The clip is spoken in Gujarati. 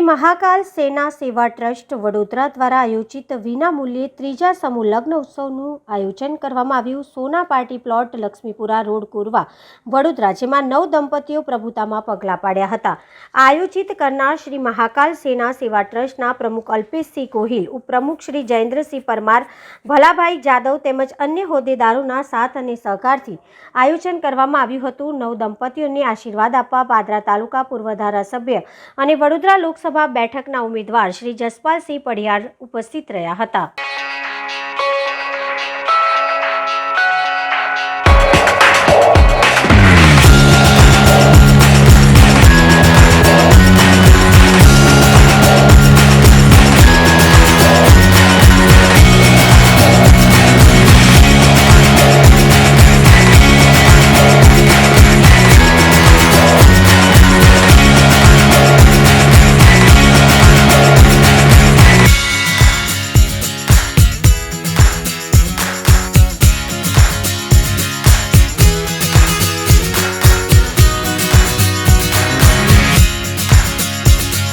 મહાકાલ સેના સેવા ટ્રસ્ટ વડોદરા દ્વારા આયોજિત વિનામૂલ્યે ત્રીજા સમૂહ લગ્ન ઉત્સવનું આયોજન કરવામાં આવ્યું. Sona party plot Laxmipura road Korwa Vadodara, જેમાં નવ દંપતીઓ પ્રભુતામાં પગલાં પાડ્યા હતા. આયોજિત કરનાર શ્રી મહાકાલ સેના સેવા ટ્રસ્ટના પ્રમુખ અલ્પેશસિંહ ગોહિલ, ઉપપ્રમુખ શ્રી જયેન્દ્રસિંહ પરમાર, ભલાભાઈ જાદવ તેમજ અન્ય હોદ્દેદારોના સાથ અને સહકારથી આયોજન કરવામાં આવ્યું હતું. નવ દંપતીઓને આશીર્વાદ આપવા પાદરા તાલુકા પૂર્વ ધારાસભ્ય અને વડોદરા લોકસભા બેઠકના ઉમેદવાર શ્રી જસપાલસિંહ પડિયાર ઉપસ્થિત રહ્યા હતા.